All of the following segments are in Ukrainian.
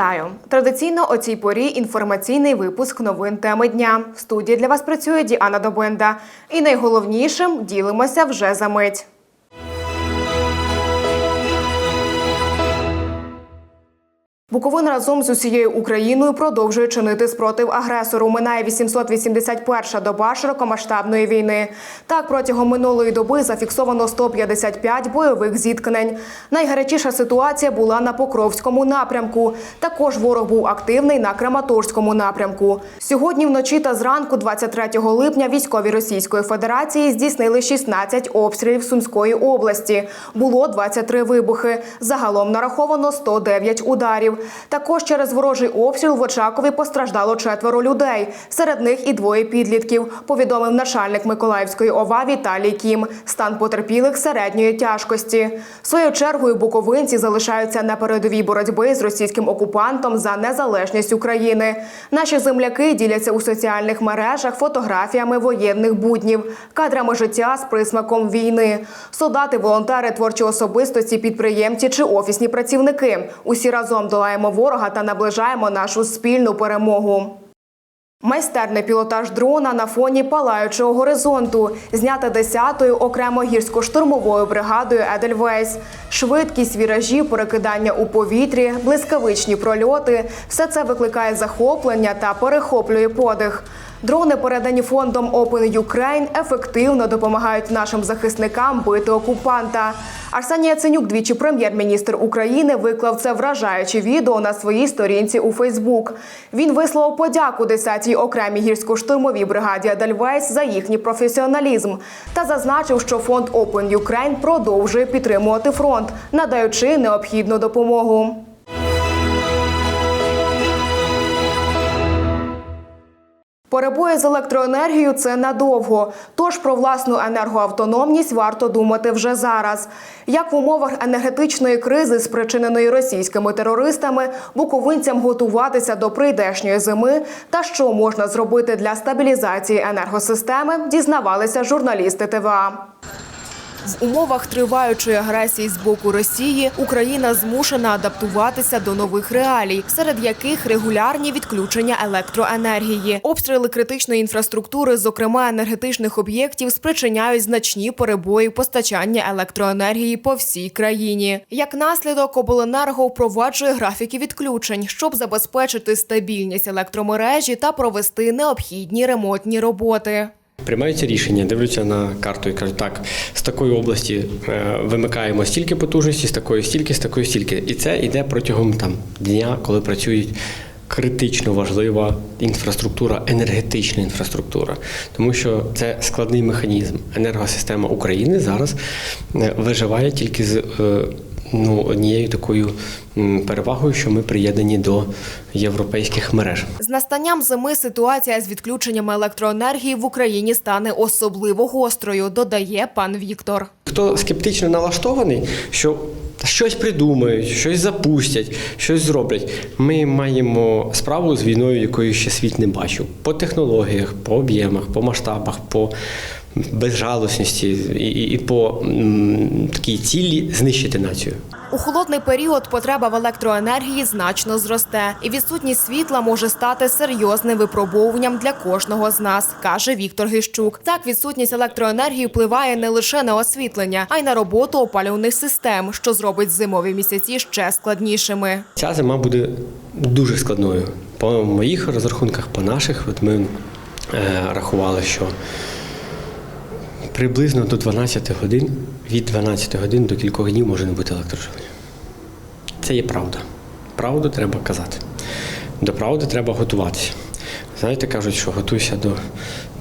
Вітаю! Традиційно о цій порі інформаційний випуск новин теми дня. В студії для вас працює Діана Добенда. І найголовнішим ділимося вже за мить. Буковина разом з усією Україною продовжує чинити спротив агресору. Минає 881-ша доба широкомасштабної війни. Так, протягом минулої доби зафіксовано 155 бойових зіткнень. Найгарячіша ситуація була на Покровському напрямку. Також ворог був активний на Краматорському напрямку. Сьогодні вночі та зранку, 23 липня, військові Російської Федерації здійснили 16 обстрілів Сумської області. Було 23 вибухи. Загалом нараховано 109 ударів. Також через ворожий обстріл в Очакові постраждало четверо людей. Серед них і двоє підлітків. Повідомив начальник Миколаївської ОВА Віталій Кім. Стан потерпілих середньої тяжкості. Своєю чергою буковинці залишаються на передовій боротьби з російським окупантом за незалежність України. Наші земляки діляться у соціальних мережах фотографіями воєнних буднів, кадрами життя з присмаком війни. Солдати, волонтери, творчі особистості, підприємці чи офісні працівники. Усі разом долаємо ворога та наближаємо нашу спільну перемогу. Майстерний пілотаж дрона на фоні палаючого горизонту, знята 10-ю окремо гірсько-штурмовою бригадою Едельвейс. Швидкість, віражі, перекидання у повітрі, блискавичні прольоти все це викликає захоплення та перехоплює подих. Дрони, передані фондом Open Ukraine, ефективно допомагають нашим захисникам бити окупанта. Арсеній Яценюк, двічі прем'єр-міністр України, виклав це вражаюче відео на своїй сторінці у Фейсбук. Він висловив подяку 10-й окремій гірсько-штурмовій бригаді Адельвейс за їхній професіоналізм та зазначив, що фонд Open Ukraine продовжує підтримувати фронт, надаючи необхідну допомогу. Перебої з електроенергією це надовго. Тож про власну енергоавтономність варто думати вже зараз. Як в умовах енергетичної кризи, спричиненої російськими терористами, буковинцям готуватися до прийдешньої зими та що можна зробити для стабілізації енергосистеми, дізнавалися журналісти ТВА. В умовах триваючої агресії з боку Росії Україна змушена адаптуватися до нових реалій, серед яких регулярні відключення електроенергії, обстріли критичної інфраструктури, зокрема енергетичних об'єктів, спричиняють значні перебої постачання електроенергії по всій країні. Як наслідок, обленерго впроваджує графіки відключень, щоб забезпечити стабільність електромережі та провести необхідні ремонтні роботи. Приймаються рішення, дивляться на карту і кажуть, так, з такої області е, вимикаємо стільки потужності, з такої стільки, з такої стільки. І це йде протягом там дня, коли працюють критично важлива інфраструктура, енергетична інфраструктура, тому що це складний механізм. Енергосистема України зараз е, виживає тільки з. Ну, однією такою перевагою, що ми приєднані до європейських мереж. З настанням зими ситуація з відключеннями електроенергії в Україні стане особливо гострою, додає пан Віктор. Хто скептично налаштований, що щось придумають, щось запустять, щось зроблять. Ми маємо справу з війною, якої ще світ не бачив. По технологіях, по об'ємах, по масштабах, по безжалосності і, і, і по такій цілі знищити націю. У холодний період потреба в електроенергії значно зросте, і відсутність світла може стати серйозним випробовуванням для кожного з нас, каже Віктор Гищук. Так, відсутність електроенергії впливає не лише на освітлення, а й на роботу опалювальних систем, що зробить зимові місяці ще складнішими. Ця зима буде дуже складною. По моїх розрахунках, по наших, от ми е, рахували, що приблизно до 12 годин, від 12 годин до кількох днів може не бути електроживлення. Це є правда. Правду треба казати. До правди треба готуватися. Знаєте, кажуть, що готуйся до,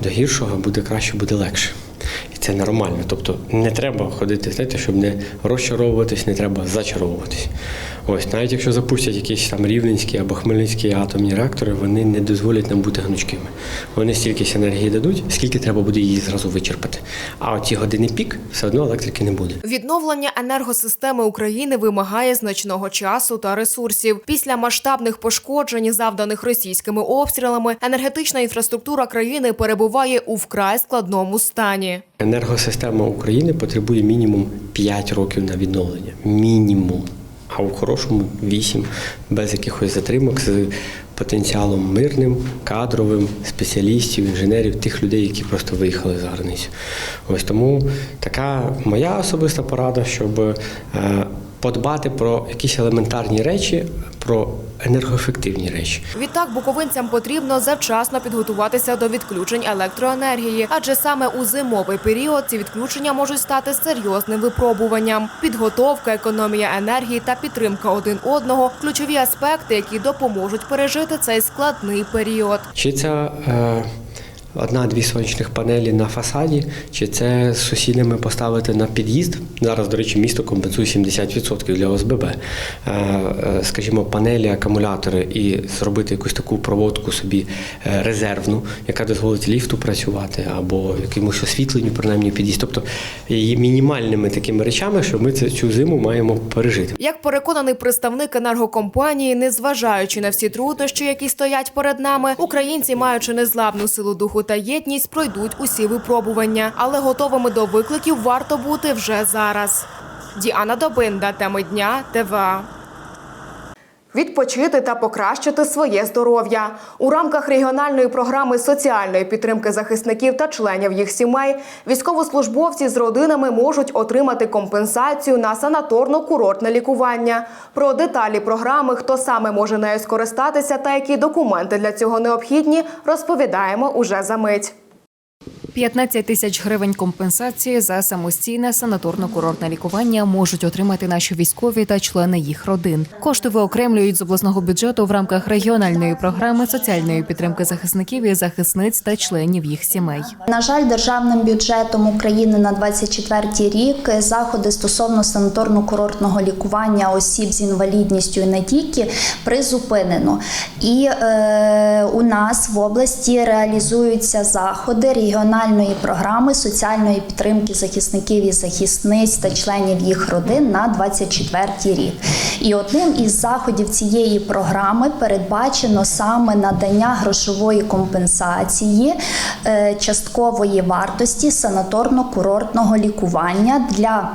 до гіршого, буде краще, буде легше. І це нормально. Тобто не треба ходити, знаєте, щоб не розчаровуватись, не треба зачаровуватись. Ось, навіть якщо запустять якісь там рівненські або хмельницькі атомні реактори, вони не дозволять нам бути гнучкими. Вони стільки енергії дадуть, скільки треба буде її зразу вичерпати. А от ті години пік все одно електрики не буде. Відновлення енергосистеми України вимагає значного часу та ресурсів. Після масштабних пошкоджень, завданих російськими обстрілами, енергетична інфраструктура країни перебуває у вкрай складному стані. Енергосистема України потребує мінімум 5 років на відновлення. Мінімум. А у хорошому 8, без якихось затримок, з потенціалом мирним, кадровим, спеціалістів, інженерів, тих людей, які просто виїхали за границю. Ось тому така моя особиста порада, щоб е, подбати про якісь елементарні речі, про енергоефективні речі. Відтак буковинцям потрібно завчасно підготуватися до відключень електроенергії, адже саме у зимовий період ці відключення можуть стати серйозним випробуванням. Підготовка, економія енергії та підтримка один одного ключові аспекти, які допоможуть пережити цей складний період. Чи це е, одна-дві сонячних панелі на фасаді, чи це з сусідами поставити на під'їзд. Зараз, до речі, місто компенсує 70% для ОСББ. Е, е, скажімо, панелі, акумулятори і зробити якусь таку проводку собі е, резервну, яка дозволить ліфту працювати, або якомусь освітленню, принаймні під'їзд. Тобто є мінімальними такими речами, що ми цю зиму маємо пережити. Як переконаний представник енергокомпанії, незважаючи на всі труднощі, які стоять перед нами, українці, маючи незламну силу духу та єдність, пройдуть усі випробування, але готовими до викликів варто бути вже зараз. Діана Добинда, теми дня, ТВА. Відпочити та покращити своє здоров'я у рамках регіональної програми соціальної підтримки захисників та членів їх сімей. Військовослужбовці з родинами можуть отримати компенсацію на санаторно-курортне лікування. Про деталі програми, хто саме може нею скористатися та які документи для цього необхідні, розповідаємо уже за мить. 15 тисяч гривень компенсації за самостійне санаторно-курортне лікування можуть отримати наші військові та члени їх родин. Кошти виокремлюють з обласного бюджету в рамках регіональної програми соціальної підтримки захисників і захисниць та членів їх сімей. На жаль, державним бюджетом України на 24 рік заходи стосовно санаторно-курортного лікування осіб з інвалідністю і не тільки призупинено. І е, у нас в області реалізуються заходи регіональної програми соціальної підтримки захисників і захисниць та членів їх родин на 24 рік. І одним із заходів цієї програми передбачено саме надання грошової компенсації е, часткової вартості санаторно-курортного лікування для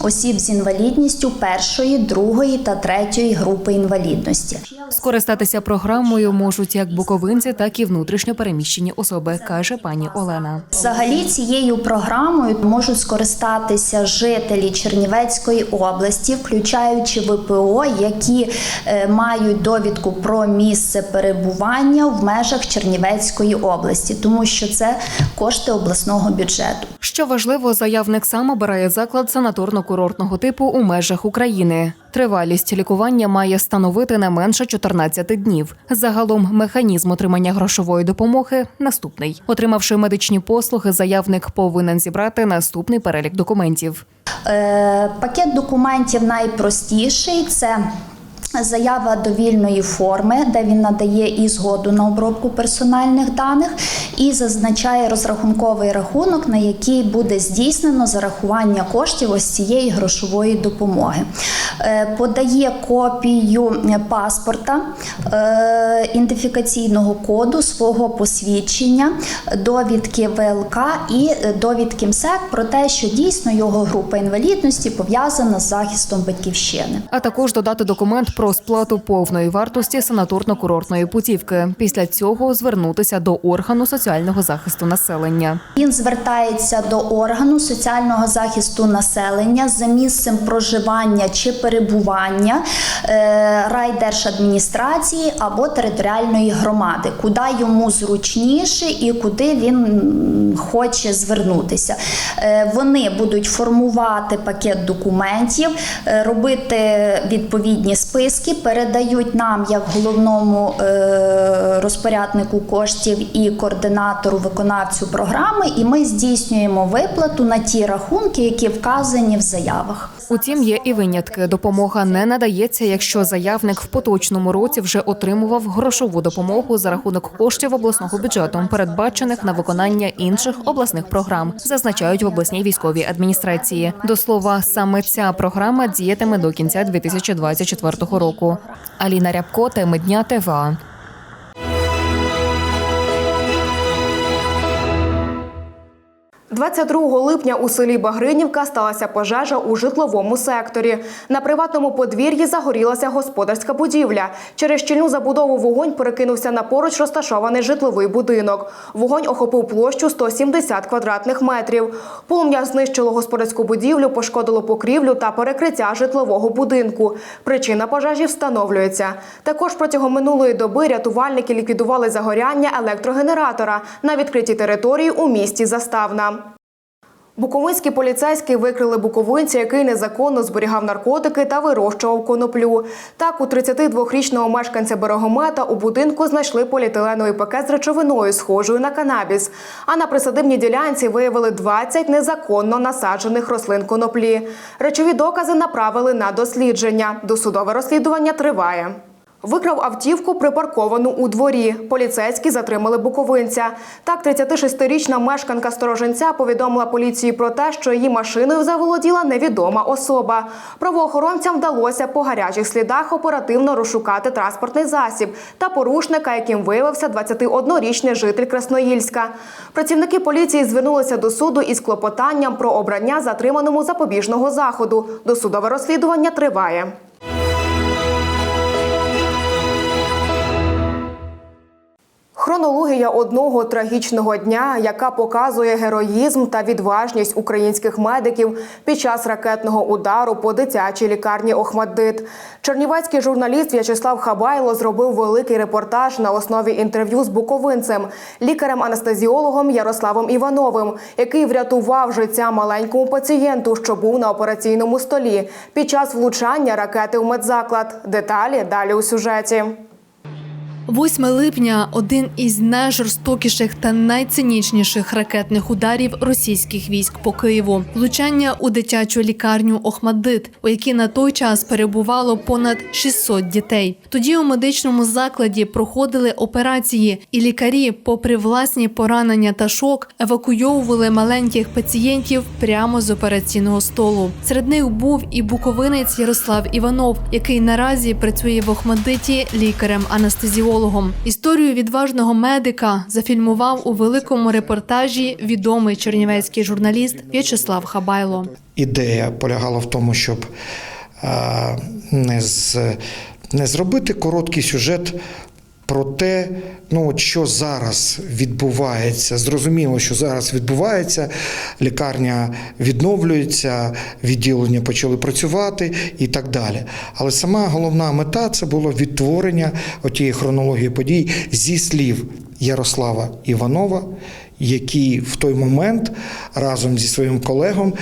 осіб з інвалідністю першої, другої та третьої групи інвалідності. Скористатися програмою можуть як буковинці, так і внутрішньо переміщені особи, каже пані Олена. Взагалі цією програмою можуть скористатися жителі Чернівецької області, включаючи ВПО, які е, мають довідку про місце перебування в межах Чернівецької області, тому що це кошти обласного бюджету. Що важливо, заявник сам обирає заклад санаторно-курортного типу у межах України. Тривалість лікування має становити не менше 14 днів. Загалом механізм отримання грошової допомоги наступний. Отримавши медичні послуги, заявник повинен зібрати наступний перелік документів. Е, Пакет документів найпростіший це. Заява довільної форми, де він надає і згоду на обробку персональних даних, і зазначає розрахунковий рахунок, на який буде здійснено зарахування коштів ось цієї грошової допомоги. Е, Подає копію паспорта, е, ідентифікаційного коду, свого посвідчення, довідки ВЛК і довідки МСЕК про те, що дійсно його група інвалідності пов'язана з захистом батьківщини. А також додати документ про сплату повної вартості санаторно-курортної путівки. Після цього звернутися до органу соціального захисту населення. Він звертається до органу соціального захисту населення за місцем проживання чи перебування е, райдержадміністрації або територіальної громади, куди йому зручніше і куди він хоче звернутися. Е, Вони будуть формувати пакет документів, е, робити відповідні списки, передають нам як головному е, розпоряднику коштів і координатору виконавцю програми, і ми здійснюємо виплату на ті рахунки, які вказані в заявах. Утім, є і винятки. Допомога не надається, якщо заявник в поточному році вже отримував грошову допомогу за рахунок коштів обласного бюджету, передбачених на виконання інших обласних програм, зазначають в обласній військовій адміністрації. До слова, саме ця програма діятиме до кінця 2024 року. Аліна Рябко, теми дня ТВА. 22 липня у селі Багринівка сталася пожежа у житловому секторі. На приватному подвір'ї загорілася господарська будівля. Через щільну забудову вогонь перекинувся на поруч розташований житловий будинок. Вогонь охопив площу 170 квадратних метрів. Полум'я знищило господарську будівлю, пошкодило покрівлю та перекриття житлового будинку. Причина пожежі встановлюється. Також протягом минулої доби рятувальники ліквідували загоряння електрогенератора на відкритій території у місті Заставна. Буковинські поліцейські викрили буковинця, який незаконно зберігав наркотики та вирощував коноплю. Так, у 32-річного мешканця Берегомета у будинку знайшли поліетиленовий пакет з речовиною, схожою на канабіс. А на присадибній ділянці виявили 20 незаконно насаджених рослин коноплі. Речові докази направили на дослідження. Досудове розслідування триває. Викрав автівку, припарковану у дворі. Поліцейські затримали буковинця. Так, 36-річна мешканка стороженця повідомила поліції про те, що її машиною заволоділа невідома особа. Правоохоронцям вдалося по гарячих слідах оперативно розшукати транспортний засіб та порушника, яким виявився 21-річний житель Красноїльська. Працівники поліції звернулися до суду із клопотанням про обрання затриманому запобіжного заходу. Досудове розслідування триває. Хронологія одного трагічного дня, яка показує героїзм та відважність українських медиків під час ракетного удару по дитячій лікарні Охмаддит. Чернівецький журналіст В'ячеслав Хабайло зробив великий репортаж на основі інтерв'ю з буковинцем, лікарем-анестезіологом Ярославом Івановим, який врятував життя маленькому пацієнту, що був на операційному столі під час влучання ракети в медзаклад. Деталі далі у сюжеті. 8 липня один із найжорстокіших та найцинічніших ракетних ударів російських військ по Києву. Влучання у дитячу лікарню Охмаддит, у якій на той час перебувало понад 600 дітей. Тоді у медичному закладі проходили операції, і лікарі, попри власні поранення та шок, евакуйовували маленьких пацієнтів прямо з операційного столу. Серед них був і буковинець Ярослав Іванов, який наразі працює в Охмадиті лікарем-анестезіологом. Історію відважного медика зафільмував у великому репортажі відомий чернівецький журналіст В'ячеслав Хабайло. ідея полягала в тому, щоб е, не, з, не зробити короткий сюжет про те, ну, от що зараз відбувається. Зрозуміло, що зараз відбувається, лікарня відновлюється, відділення почали працювати і так далі. Але сама головна мета це було відтворення отієї хронології подій зі слів Ярослава Іванова, який в той момент разом зі своїм колегом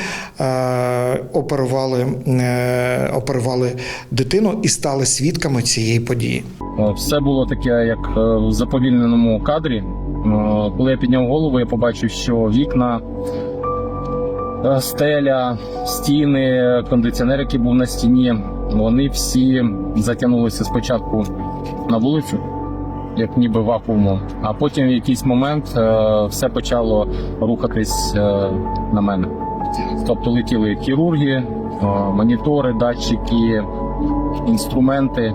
е, оперували, е, оперували дитину і стали свідками цієї події. Е, Все було таке, як в заповільненому кадрі. Коли я підняв голову, я побачив, що вікна, стеля, стіни, кондиціонер, який був на стіні, вони всі затягнулися спочатку на вулицю, як ніби вакуумом, а потім в якийсь момент е, все почало рухатись е, на мене. Тобто летіли хірурги, е, монітори, датчики, інструменти.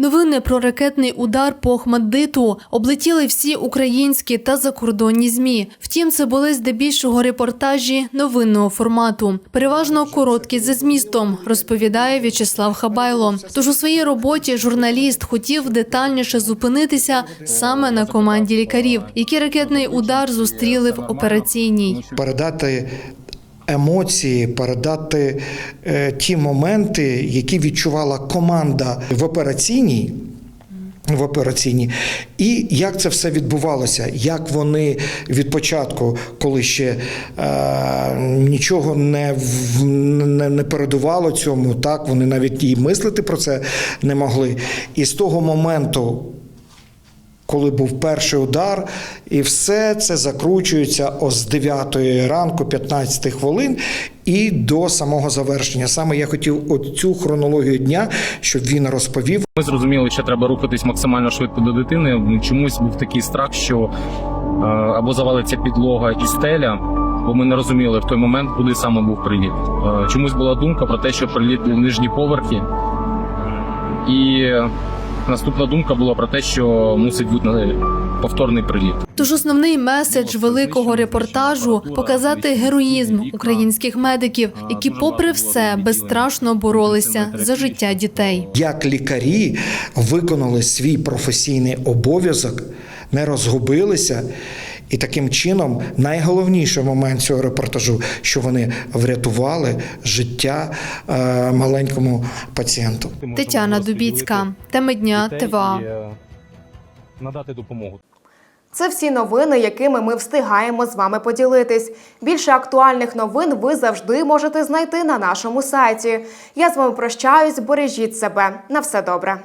Новини про ракетний удар по Охмаддиту облетіли всі українські та закордонні змі. Втім, це були здебільшого репортажі новинного формату, переважно короткі за змістом, розповідає В'ячеслав Хабайло. Тож у своїй роботі журналіст хотів детальніше зупинитися саме на команді лікарів, які ракетний удар зустріли в операційній. передати емоції, передати е, ті моменти, які відчувала команда в операційній. В операційній, і як це все відбувалося, як вони від початку, коли ще е, нічого не, не, не передувало цьому, так вони навіть і мислити про це не могли. І з того моменту, коли був перший удар, і все це закручується о з 9 ранку, 15 хвилин, і до самого завершення. Саме я хотів оцю хронологію дня, щоб він розповів. Ми зрозуміли, що треба рухатись максимально швидко до дитини. Чомусь був такий страх, що е, або завалиться підлога і стеля, бо ми не розуміли в той момент, куди саме був приліт. Е, чомусь була думка про те, що приліт був в нижні поверхи, і наступна думка була про те, що мусить бути на- повторний приліт. Тож основний меседж великого репортажу показати героїзм українських медиків, які, попри все, безстрашно боролися за життя дітей. Як лікарі виконали свій професійний обов'язок, не розгубилися. І таким чином найголовніший момент цього репортажу, що вони врятували життя е, маленькому пацієнту. Тетяна Дубіцька, теми дня ТВА. Надати допомогу. Це всі новини, якими ми встигаємо з вами поділитись. Більше актуальних новин ви завжди можете знайти на нашому сайті. Я з вами прощаюсь, бережіть себе. На все добре.